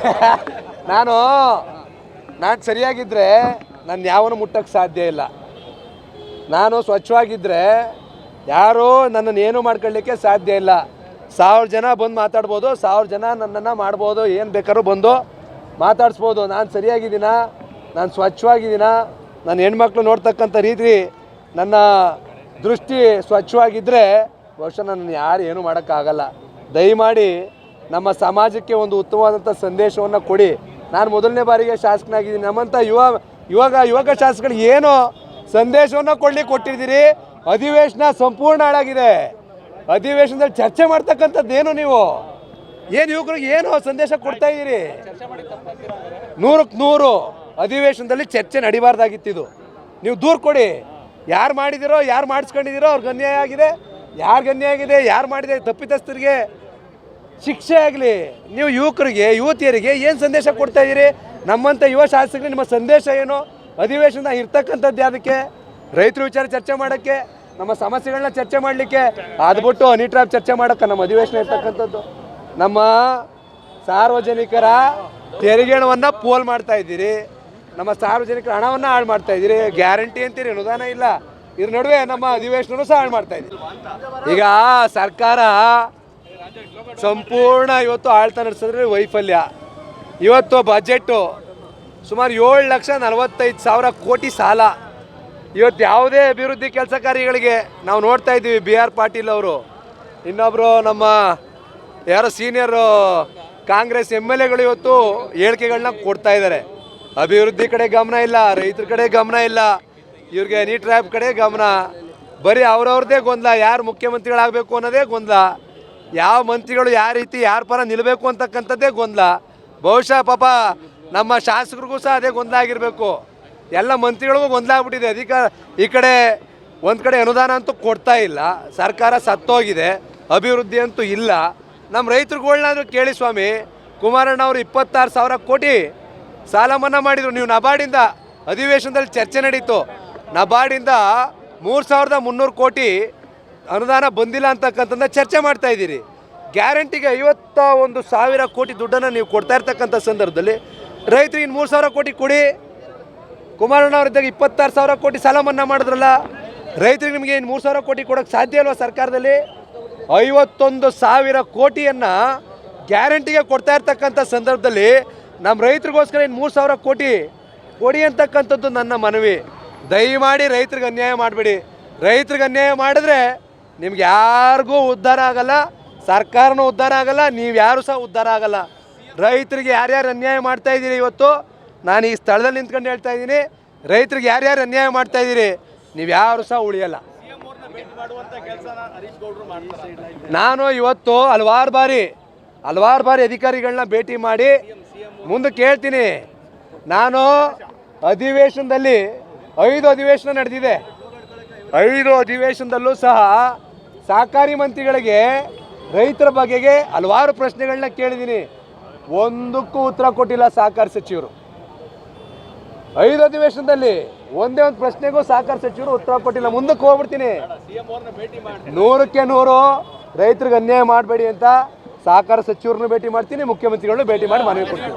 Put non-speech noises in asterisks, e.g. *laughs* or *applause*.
*laughs* ನಾನು ನಾನು ಸರಿಯಾಗಿದ್ದರೆ ನಾನು ಯಾವನು ಮುಟ್ಟಕ್ಕೆ ಸಾಧ್ಯ ಇಲ್ಲ. ನಾನು ಸ್ವಚ್ಛವಾಗಿದ್ದರೆ ಯಾರೂ ನನ್ನನ್ನು ಏನು ಮಾಡ್ಕೊಳ್ಳಿಕ್ಕೆ ಸಾಧ್ಯ ಇಲ್ಲ. ಸಾವಿರ ಜನ ಬಂದು ಮಾತಾಡ್ಬೋದು, ಸಾವಿರ ಜನ ನನ್ನನ್ನು ಮಾಡ್ಬೋದು, ಏನು ಬೇಕಾದ್ರೂ ಬಂದು ಮಾತಾಡಿಸ್ಬೋದು. ನಾನು ಸರಿಯಾಗಿದ್ದೀನ, ನಾನು ಸ್ವಚ್ಛವಾಗಿದ್ದೀನ ನನ್ನ ಹೆಣ್ಮಕ್ಳು ನೋಡ್ತಕ್ಕಂಥ ರೀತಿ ನನ್ನ ದೃಷ್ಟಿ ಸ್ವಚ್ಛವಾಗಿದ್ದರೆ ಬಹುಶಃ ನನ್ನ ಯಾರು ಏನೂ ಮಾಡೋಕ್ಕಾಗಲ್ಲ. ದಯಮಾಡಿ ನಮ್ಮ ಸಮಾಜಕ್ಕೆ ಒಂದು ಉತ್ತಮವಾದಂಥ ಸಂದೇಶವನ್ನು ಕೊಡಿ. ನಾನು ಮೊದಲನೇ ಬಾರಿಗೆ ಶಾಸಕನಾಗಿದ್ದೀನಿ. ನಮ್ಮಂಥ ಯುವ ಯುವಕ ಯುವಕ ಶಾಸಕರಿಗೆ ಏನು ಸಂದೇಶವನ್ನು ಕೊಡ್ಲಿಕ್ಕೆ ಕೊಟ್ಟಿದ್ದೀರಿ? ಅಧಿವೇಶನ ಸಂಪೂರ್ಣ ಹಾಳಾಗಿದೆ. ಅಧಿವೇಶನದಲ್ಲಿ ಚರ್ಚೆ ಮಾಡ್ತಕ್ಕಂಥದ್ದೇನು ನೀವು? ಏನು ಯುವಕರಿಗೆ ಏನು ಸಂದೇಶ ಕೊಡ್ತಾ ಇದ್ದೀರಿ? ನೂರಕ್ಕೆ ನೂರು ಅಧಿವೇಶನದಲ್ಲಿ ಚರ್ಚೆ ನಡಿಬಾರ್ದಾಗಿತ್ತಿದು. ನೀವು ದೂರ ಕೊಡಿ. ಯಾರು ಮಾಡಿದಿರೋ, ಯಾರು ಮಾಡಿಸ್ಕೊಂಡಿದ್ದೀರೋ ಅವ್ರಿಗೆ ಅನ್ಯಾಯ ಆಗಿದೆ. ಯಾರಿಗೆ ಅನ್ಯಾಯ ಆಗಿದೆ, ಯಾರು ಮಾಡಿದೆ ತಪ್ಪಿತಸ್ಥರಿಗೆ ಶಿಕ್ಷೆ ಆಗಲಿ, ನೀವು ಯುವಕರಿಗೆ, ಯುವತಿಯರಿಗೆ ಏನು ಸಂದೇಶ ಕೊಡ್ತಾ ಇದ್ದೀರಿ? ನಮ್ಮಂಥ ಯುವ ಶಾಸಕರಿಗೆ ನಿಮ್ಮ ಸಂದೇಶ ಏನು? ಅಧಿವೇಶನ ಇರ್ತಕ್ಕಂಥದ್ದು ಯಾವುದಕ್ಕೆ? ರೈತರ ವಿಚಾರ ಚರ್ಚೆ ಮಾಡೋಕ್ಕೆ, ನಮ್ಮ ಸಮಸ್ಯೆಗಳನ್ನ ಚರ್ಚೆ ಮಾಡಲಿಕ್ಕೆ ಅದ್ಬಿಟ್ಟು ಅನಿಟ್ರಾಪ್ ಚರ್ಚೆ ಮಾಡೋಕ್ಕೆ ನಮ್ಮ ಅಧಿವೇಶನ ಇರ್ತಕ್ಕಂಥದ್ದು. ನಮ್ಮ ಸಾರ್ವಜನಿಕರ ತೆರಿಗೆ ಹಣವನ್ನು ಪೋಲ್ ಮಾಡ್ತಾ ಇದ್ದೀರಿ. ನಮ್ಮ ಸಾರ್ವಜನಿಕರ ಹಣವನ್ನು ಹಾಳು ಮಾಡ್ತಾ ಇದ್ದೀರಿ. ಗ್ಯಾರಂಟಿ ಅಂತೀರಿ, ಅನುದಾನ ಇಲ್ಲ. ಇದ್ರ ನಡುವೆ ನಮ್ಮ ಅಧಿವೇಶನೂ ಸಹ ಹಾಳು ಮಾಡ್ತಾ ಇದ್ದೀರಿ. ಈಗ ಸರ್ಕಾರ ಸಂಪೂರ್ಣ ಇವತ್ತು ಆಳ್ತ ನಡೆಸಿದ್ರೆ ವೈಫಲ್ಯ. ಇವತ್ತು ಬಜೆಟ್ಟು ಸುಮಾರು ಏಳು ಲಕ್ಷ ನಲವತ್ತೈದು ಸಾವಿರ ಕೋಟಿ ಸಾಲ. ಇವತ್ತು ಯಾವುದೇ ಅಭಿವೃದ್ಧಿ ಕೆಲಸ ಕಾರ್ಯಗಳಿಗೆ ನಾವು ನೋಡ್ತಾ ಇದ್ದೀವಿ ಬಿ ಆರ್ ಪಾಟೀಲ್ ಅವರು. ಇನ್ನೊಬ್ಬರು ನಮ್ಮ ಯಾರೋ ಸೀನಿಯರು ಕಾಂಗ್ರೆಸ್ ಎಂ ಎಲ್ ಎಗಳು ಇವತ್ತು ಹೇಳಿಕೆಗಳನ್ನ ಕೊಡ್ತಾ ಇದ್ದಾರೆ. ಅಭಿವೃದ್ಧಿ ಕಡೆ ಗಮನ ಇಲ್ಲ, ರೈತರ ಕಡೆ ಗಮನ ಇಲ್ಲ, ಇವ್ರಿಗೆ ನೀಟ್ ರ್ಯಾಪ್ ಕಡೆ ಗಮನ. ಬರೀ ಅವ್ರವ್ರದ್ದೇ ಗೊಂದಲ, ಯಾರು ಮುಖ್ಯಮಂತ್ರಿಗಳಾಗಬೇಕು ಅನ್ನೋದೇ ಗೊಂದಲ. ಯಾವ ಮಂತ್ರಿಗಳು ಯಾವ ರೀತಿ, ಯಾರ ಪರ ನಿಲ್ಲಬೇಕು ಅಂತಕ್ಕಂಥದ್ದೇ ಗೊಂದಲ. ಬಹುಶಃ ಪಾಪ ನಮ್ಮ ಶಾಸಕರಿಗೂ ಸಹ ಅದೇ ಗೊಂದಲ ಆಗಿರಬೇಕು. ಎಲ್ಲ ಮಂತ್ರಿಗಳಿಗೂ ಗೊಂದಲ ಆಗ್ಬಿಟ್ಟಿದೆ. ಅಧಿಕ ಈ ಕಡೆ ಒಂದು ಕಡೆ ಅನುದಾನ ಅಂತೂ ಕೊಡ್ತಾ ಇಲ್ಲ. ಸರ್ಕಾರ ಸತ್ತೋಗಿದೆ. ಅಭಿವೃದ್ಧಿ ಅಂತೂ ಇಲ್ಲ. ನಮ್ಮ ರೈತರುಗಳನ್ನಾದರೂ ಕೇಳಿ ಸ್ವಾಮಿ. ಕುಮಾರಣ್ಣ ಅವರು ಇಪ್ಪತ್ತಾರು ಸಾವಿರ ಕೋಟಿ ಸಾಲ ಮನ್ನಾ ಮಾಡಿದರು. ನೀವು ನಬಾರ್ಡಿಂದ ಅಧಿವೇಶನದಲ್ಲಿ ಚರ್ಚೆ ನಡೀತು. ನಬಾರ್ಡಿಂದ ಮೂರು ಸಾವಿರದ ಮುನ್ನೂರು ಕೋಟಿ ಅನುದಾನ ಬಂದಿಲ್ಲ ಅಂತಕ್ಕಂಥದ್ದನ್ನ ಚರ್ಚೆ ಮಾಡ್ತಾ ಇದ್ದೀರಿ. ಗ್ಯಾರಂಟಿಗೆ ಐವತ್ತ ಒಂದು ಸಾವಿರ ಕೋಟಿ ದುಡ್ಡನ್ನು ನೀವು ಕೊಡ್ತಾ ಇರ್ತಕ್ಕಂಥ ಸಂದರ್ಭದಲ್ಲಿ ರೈತರಿಗೆ ಇನ್ನು ಮೂರು ಸಾವಿರ ಕೋಟಿ ಕೊಡಿ. ಕುಮಾರಣ್ಣ ಅವರಿದ್ದಾಗ ಇಪ್ಪತ್ತಾರು ಸಾವಿರ ಕೋಟಿ ಸಾಲ ಮನ್ನಾ ಮಾಡಿದ್ರಲ್ಲ, ರೈತರಿಗೆ ನಿಮಗೆ ಇನ್ನು ಮೂರು ಸಾವಿರ ಕೋಟಿ ಕೊಡೋಕ್ಕೆ ಸಾಧ್ಯ ಇಲ್ವಾ ಸರ್ಕಾರದಲ್ಲಿ? ಐವತ್ತೊಂದು ಸಾವಿರ ಕೋಟಿಯನ್ನು ಗ್ಯಾರಂಟಿಗೆ ಕೊಡ್ತಾ ಇರ್ತಕ್ಕಂಥ ಸಂದರ್ಭದಲ್ಲಿ ನಮ್ಮ ರೈತರಿಗೋಸ್ಕರ ಇನ್ನು ಮೂರು ಸಾವಿರ ಕೋಟಿ ಕೊಡಿ ಅಂತಕ್ಕಂಥದ್ದು ನನ್ನ ಮನವಿ. ದಯಮಾಡಿ ರೈತರಿಗೆ ಅನ್ಯಾಯ ಮಾಡಬೇಡಿ. ರೈತರಿಗೆ ಅನ್ಯಾಯ ಮಾಡಿದ್ರೆ ನಿಮ್ಗೆ ಯಾರಿಗೂ ಉದ್ಧಾರ ಆಗಲ್ಲ, ಸರ್ಕಾರನೂ ಉದ್ಧಾರ ಆಗಲ್ಲ, ನೀವು ಯಾರು ಸಹ ಉದ್ಧಾರ ಆಗಲ್ಲ. ರೈತರಿಗೆ ಯಾರ್ಯಾರು ಅನ್ಯಾಯ ಮಾಡ್ತಾ ಇದ್ದೀರಿ ಇವತ್ತು? ನಾನು ಈ ಸ್ಥಳದಲ್ಲಿ ನಿಂತ್ಕೊಂಡು ಹೇಳ್ತಾ ಇದ್ದೀನಿ, ರೈತರಿಗೆ ಯಾರ್ಯಾರು ಅನ್ಯಾಯ ಮಾಡ್ತಾ ಇದ್ದೀರಿ? ನೀವು ಯಾರು ಸಹ ಉಳಿಯಲ್ಲ. ನಾನು ಇವತ್ತು ಹಲವಾರು ಬಾರಿ ಹಲವಾರು ಬಾರಿ ಅಧಿಕಾರಿಗಳನ್ನ ಭೇಟಿ ಮಾಡಿ ಮುಂದೆ ಕೇಳ್ತೀನಿ. ನಾನು ಅಧಿವೇಶನದಲ್ಲಿ ಐದು ಅಧಿವೇಶನ ನಡೆದಿದೆ. ಐದು ಅಧಿವೇಶನದಲ್ಲೂ ಸಹ ಸಹಕಾರಿ ಮಂತ್ರಿಗಳಿಗೆ ರೈತರ ಬಗೆಗೆ ಹಲವಾರು ಪ್ರಶ್ನೆಗಳನ್ನ ಕೇಳಿದ್ದೀನಿ. ಒಂದಕ್ಕೂ ಉತ್ತರ ಕೊಟ್ಟಿಲ್ಲ ಸಹಕಾರಿ ಸಚಿವರು. ಐದು ಅಧಿವೇಶನದಲ್ಲಿ ಒಂದೇ ಒಂದು ಪ್ರಶ್ನೆಗೂ ಸಹಕಾರ ಸಚಿವರು ಉತ್ತರ ಕೊಟ್ಟಿಲ್ಲ. ಮುಂದಕ್ಕೆ ಹೋಗ್ಬಿಡ್ತೀನಿ. ನೂರಕ್ಕೆ ನೂರು ರೈತರಿಗೆ ಅನ್ಯಾಯ ಮಾಡಬೇಡಿ ಅಂತ ಸಹಕಾರ ಸಚಿವರನ್ನು ಭೇಟಿ ಮಾಡ್ತೀನಿ. ಮುಖ್ಯಮಂತ್ರಿಗಳನ್ನು ಭೇಟಿ ಮಾಡಿ ಮನವಿ ಕೊಡ್ತೀನಿ.